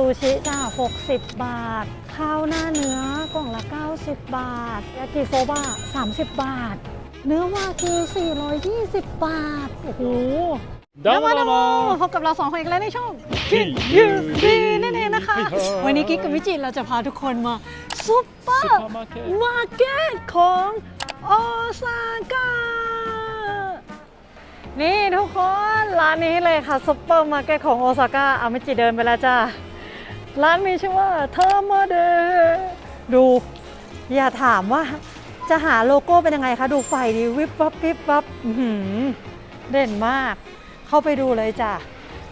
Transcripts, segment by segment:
ซูชิจ้า60 บาท ข้าวหน้าเนื้อกล่องละ 90 บาทยากิโซบะ30 บาท เนื้อวากิว420 บาท โอ้โหดาวนาโมพบกับเราสองคนอีกแล้วในช่องกินยูดีนั่นเองนะคะ วันนี้กิ๊กกับวิจิตเราจะพาทุกคนมาซุปเปอร์มาร์เก็ตของโอซาก้านี่ทุกคน ร้านนี้เลยค่ะซุปเปอร์มาร์เก็ตของโอซาก้าอามิจิเดินไปแล้วจ้า ร้านมีชื่อว่าเทอร์มาเดดู อย่าถามว่าจะหาโลโก้เป็นยังไงคะ ดูไฟดิวิบวับวิบวับหือเด่นมาก เข้าไปดูเลยจ้ะ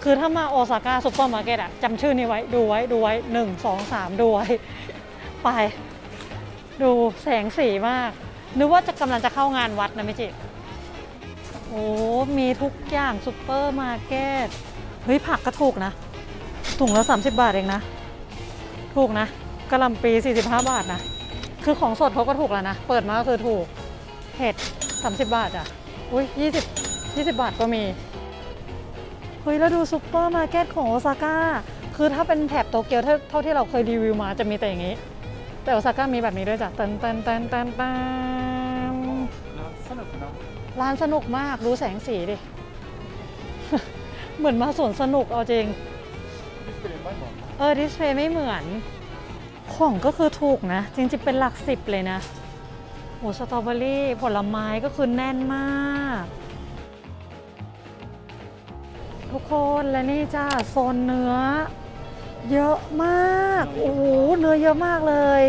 คือถ้ามาโอซาก้าซุปเปอร์มาร์เก็ตอะจำชื่อนี้ไว้ดูไว้ดูไว้หนึ่งสองสามดูไว้ ไป ดูแสงสีมาก นึกว่าจะกำลังจะเข้างานวัดนะมิจิโอ้มีทุกอย่างซุปเปอร์มาร์เก็ตเฮ้ยผักก็ถูกนะ ถุงละ 30 บาทเองนะ ถูกนะกะหล่ำปี 45 บาทนะ คือของสดเขาก็ถูกแล้วนะ เปิดมาก็คือถูก เห็ด 30 บาทอะ อุ้ย20 20 บาทก็มี เฮ้ย แล้วดูซุปเปอร์มาร์เก็ตของโอซาก้า คือถ้าเป็นแถบโตเกียวเท่าเท่าที่เราเคยรีวิวมาจะมีแต่อย่างนี้ แต่โอซาก้ามีแบบนี้ด้วยจ้ะตันตันตันตันตันสนุกนะร้านสนุกมากดูแสงสีดิ เหมือนมาสวนสนุกเอาจริงดิส เพลย์ไม่เหมาะเออดิสเพลย์ไม่เหมือน ของก็คือถูกนะ จริงๆเป็นหลักสิบเลยนะโหสตรอเบอรี่ผลไม้ก็คือแน่นมาก ทุกคนและนี่จ้าโซนเนื้อ เยอะมาก โอ้โหเนื้อเยอะมากเลย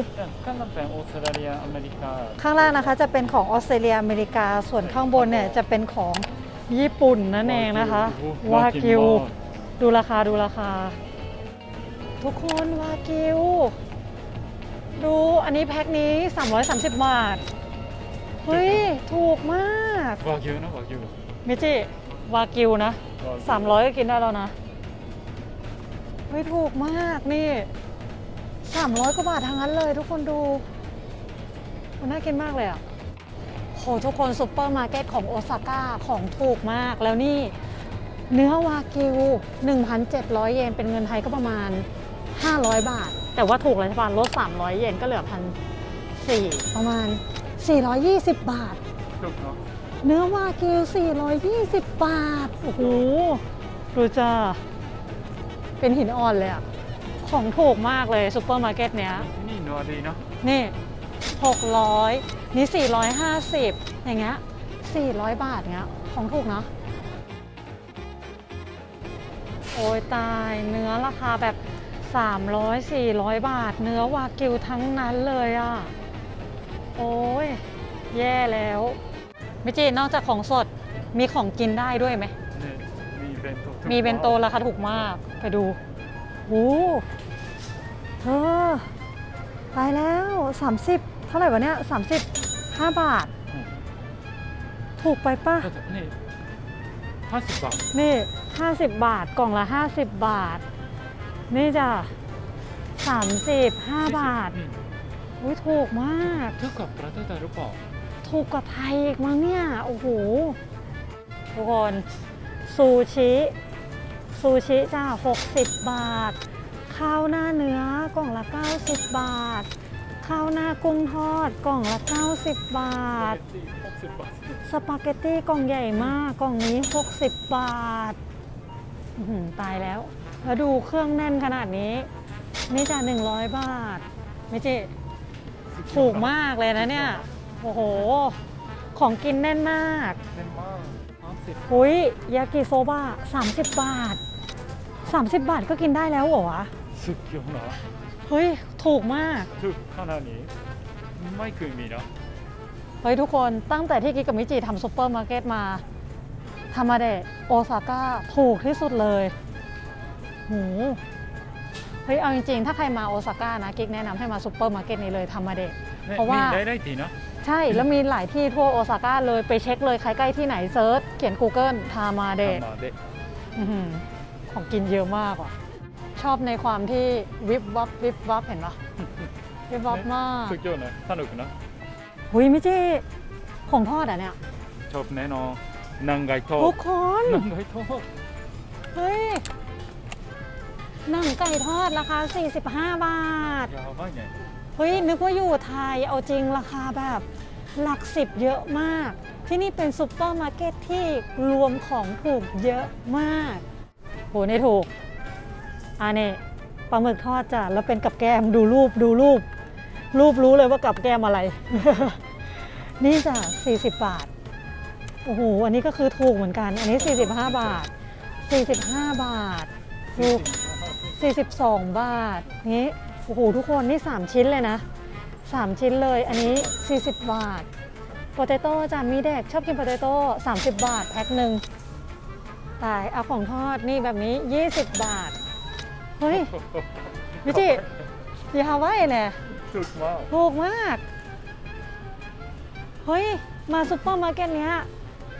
ข้างล่างเป็นออสเตรเลียอเมริกาข้างล่างนะคะจะเป็นของออสเตรเลียอเมริกาส่วนข้างบนเนี่ยจะเป็นของญี่ปุ่นนั่นเองนะคะวากิวดูราคาดูราคา ทุกคนวากิว ดูอันนี้แพ็คนี้ 330 บาท เฮ้ย ถูกมาก วากิวนะวากิวมิจิ วากิวนะ 300 ก็กินได้แล้วนะ เฮ้ย ถูกมากนี่ 300 กว่าบาททั้งนั้นเลยทุกคนดูมันน่ากินมากเลยอะโหทุกคนซุปเปอร์มาร์เก็ตของโอซาก้าของถูกมากแล้วนี่เนื้อวากิว 1,700 เยน เป็นเงินไทยก็ประมาณ 500 บาท แต่ว่าถูกเลยใช่ปะลด 300 เยนก็เหลือพันสี่ประมาณ 420 บาท ถูกเนาะเนื้อวากิว 420 บาท โอ้โห ดูจ้าเป็นหินอ่อนเลยอะของถูกมากเลยซุปเปอร์มาร์เก็ตเนี้ย นี่นัวดีเนาะ นี่ 600 นี่ 450 อย่างเงี้ย 400 บาทเงี้ย ของถูกเนาะ โอ้ยตาย เนื้อราคาแบบ 300 400 บาท เนื้อวากิวทั้งนั้นเลยอะ่ะ โอ้ย แย่แล้วมิจินอกจากของสดมีของกินได้ด้วยไหมนี่มีเบนโตมีเบนโตราคาถูกมาก ไปดูโอ้เธอตายแล้ว 30 เท่าไหร่วะเนี่ย35บาท ถูกไปป่ะ นี่ห้าสิบบาท นี่ 50 บาท กล่องละ 50 บาท นี่จ้ะ35 บาทอืมอุ้ยถูกมากถูกกับประเทศไทยหรือเปล่าถูกกว่าไทยอีกมั้งเนี่ย โอ้โห ทุกคน ซูชิ ซูชิจ้า 60 บาท ข้าวหน้าเนื้อกล่องละ 90 บาท ข้าวหน้ากุ้งทอดกล่องละ 90 บาทหกสิบบาทสปาเกตตี้กล่องใหญ่มากกล่องนี้ 60 บาทอื้อหือตายแล้ว แล้วดูเครื่องแน่นขนาดนี้ นี่จ้ะ100บาท ไม่จิถูกมากเลยนะเนี่ย โอ้โห ของกินแน่นมากเต็มมากห้าสิบหุยยากิโซบะ30 บาท 30 บาทก็กินได้แล้วเหรอวะสุดยอดนะเฮ้ย ถูกมากถูกขนาดนี้ไม่เคยมีนะเฮ้ยทุกคนตั้งแต่ที่กิกกับมิจิทำซุปเปอร์มาร์เก็ตมาทามาเดะโอซาก้าถูกที่สุดเลยโหเฮ้ยเอาจริงๆ ถ้าใครมาโอซาก้านะกิกแนะนำให้มาซุปเปอร์มาร์เก็ตนี้เลยทามาเดะ เพราะว่า ได้ได้ทีนะใช่ แล้วมีหลายที่ทั่วโอซาก้าเลยไปเช็คเลยใครใกล้ที่ไหนเซิร์ชเขียน Google ทามาเดะ ทำมาเดะอื้อหือของกินเยอะมากว่ะ ชอบในความที่วิบวับวิบวับเห็นปะวิบวับมากสุดยอดนะสนุกนะหุยไม่ใช่ของทอดอะเนี่ย ชอบแน่นอนนางไก่ทอทุดกคน นางไก่ทอดเฮ้ย หนังไก่ทอดราคา 45 บาท ยาวมากไงเฮ้ย นึกว่าอยู่ไทยเอาจริงราคาแบบหลักสิบเยอะมาก ที่นี่เป็นซุปเปอร์มาร์เก็ตที่รวมของถูกเยอะมากโหนี่ถูกอันนี้ปลาหมึกทอดจ้ะแล้วเป็นกับแกมดูรูปดูรูป รูปรู้เลยว่ากับแกมอะไร นี่จ้ะ40 บาท โอ้โห อันนี้ก็คือถูกเหมือนกัน อันนี้ 45 บาท 45 บาท ถูก 42 บาท นี้โอ้โหทุกคนนี่ 3 ชิ้นเลยนะ 3 ชิ้นเลยอันนี้ 40 บาทโปเตโต้จ้ะมีเด็กชอบกินโปเตโต้30 บาท แพ็คหนึ่งตายเอาของทอดนี่แบบนี้ 20 บาท เฮ้ยวิจิยาไว้เนี่ยถูกมากถูกมากเฮ้ย มาซุปเปอร์มาร์เก็ตเนี้ย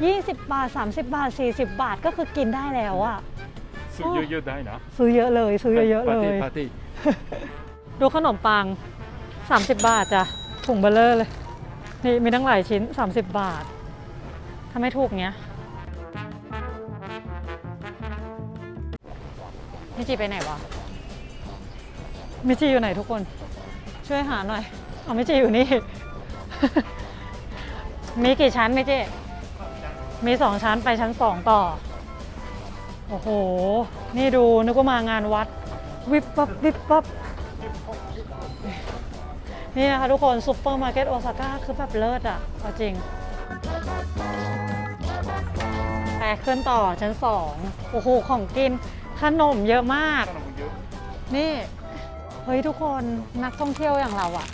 20 บาท 30 บาท 40 บาทก็คือกินได้แล้วอะ ซื้อเยอะๆได้นะซื้อเยอะเลยซื้อเยอะๆเลยปาร์ตี้ดูขนมปัง 30 บาทจ้ะถุงเบลเลอร์เลย นี่มีทั้งหลายชิ้น 30 บาททำไมถูกเนี้ยมิจิไปไหนวะมิจิอยู่ไหนทุกคน ช่วยหาหน่อยเอามิจิอยู่นี่ มีกี่ชั้นมิจิมีสองชั้นไปชั้นสองต่อ โอ้โห นี่ดูนึกว่ามางานวัด วิบวับวิบวับนี่นะคะทุกคนซุปเปอร์มาร์เก็ตโอซาก้าคือแบบเลิศอะเอาจริงไปขึ้นต่อชั้นสองโอ้โห ของกินขนมเยอะมากขนมเยอะนี่ เฮ้ยทุกคนนักท่องเที่ยวอย่างเราอะ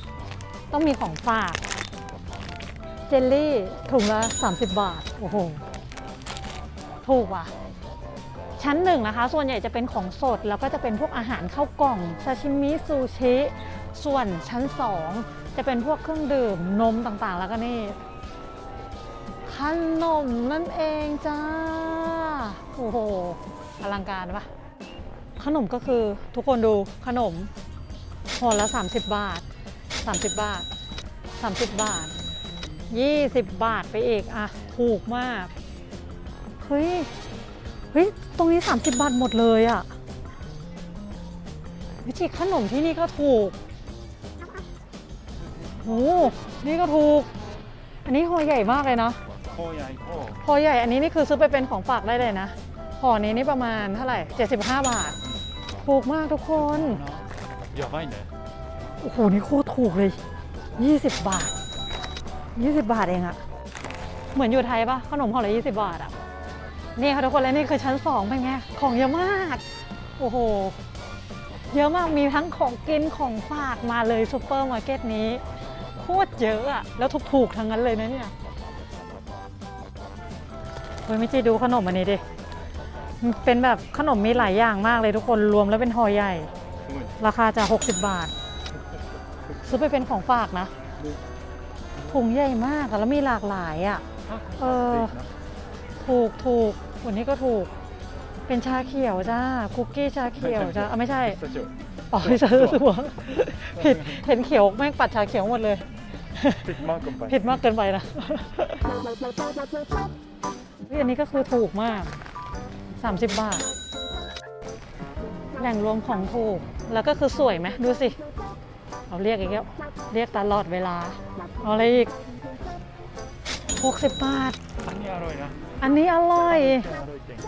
ต้องมีของฝาก เจลลี่ถุงละ 30 บาท โอ้โห ถูกว่ะ ชั้นหนึ่งนะคะ ส่วนใหญ่จะเป็นของสด แล้วก็จะเป็นพวกอาหารเข้ากล่องซาชิมิซูชิ ส่วนชั้น 2 จะเป็นพวกเครื่องดื่มนมต่างๆ แล้วก็นี่ขนมนั่นเองจ้า โอ้โหอลังการปะขนมก็คือทุกคนดูขนมห่อละ 30 บาท 30 บาท 30 บาท 20 บาทไปอีกอะถูกมาก เฮ้ย เฮ้ย ตรงนี้ 30 บาทหมดเลยอะ่ะวิธีขนมที่นี่ก็ถูกโอ้นี่ก็ถูก อันนี้ห่อใหญ่มากเลยนะห่อใหญ่ห่อห่อใหญ่อันนี้นี่คือซื้อไปเป็นของฝากได้เลยนะห่อนี้นี่ประมาณเท่าไหร่ 75 บาท ถูกมากทุกคนเยอะไหเนี่ยโอ้โห นี่โคตรถูกเลย 20 บาท 20 บาทเองอะเหมือนอยู่ไทยปะขนมห่อละ20 บาทอะ นี่ค่ะทุกคนและนี่คือชั้น 2 เป็นไง ของเยอะมาก โอ้โห เยอะมากมีทั้งของกินของฝากมาเลยซูเปอร์มาร์เก็ตนี้ โคตรเยอะอะแล้วถูกๆทั้งนั้นเลยนะเนี่ยเฮ้ยไม่จีดูขนมอันนี้ดิเป็นแบบขนมมีหลายอย่างมากเลยทุกคนรวมแล้วเป็นห่อใหญ่ ราคาจะ 60 บาท ซื้อไปเป็นของฝากนะถุงใหญ่มากแล้วมีหลากหลายอะ เออ ถูกถูกวันนี้ก็ถูก เป็นชาเขียวจ้า คุกกี้ชาเขียวจ้าอะไม่ใช่ พิสตาชิออ๋อพิซซ่าสวผิดเห็นเขียวแม่งปัดชาเขียวหมดเลย ผิดมากเกินไปผิดมากเกินไปนะ เฮ้อันนี้ก็คือถูกมาก 30 บาท แหล่งรวมของถูก แล้วก็คือสวยไหมดูสิ เอาเรียกอีกแล้วเรียกตลอดเวลา เอาอะไรอีก 60 บาท อันนี้อร่อยนะ อันนี้อร่อยอร่อยจริง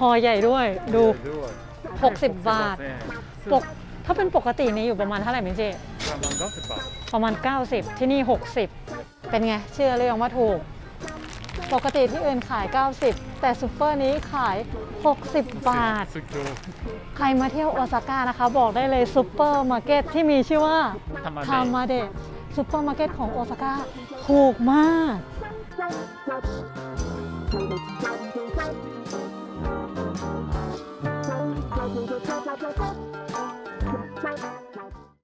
ห่อใหญ่ด้วย ดูด้วย60 บาท ปก ถ้าเป็นปกตินี้อยู่ประมาณเท่าไหร่มิเจประมาณ90บาทประมาณ 90 ที่นี่ 60 เป็นไง เชื่อเลยยังว่าถูก ปกติที่อื่นขาย 90 แต่ซูเปอร์นี้ขาย 60 บาทสุดยอดใครมาเที่ยวโอซาก้านะคะ บอกได้เลยซูเปอร์มาร์เก็ตที่มีชื่อว่าทำมาทามาเดะซูเปอร์มาร์เก็ตของโอซาก้าถูกมาก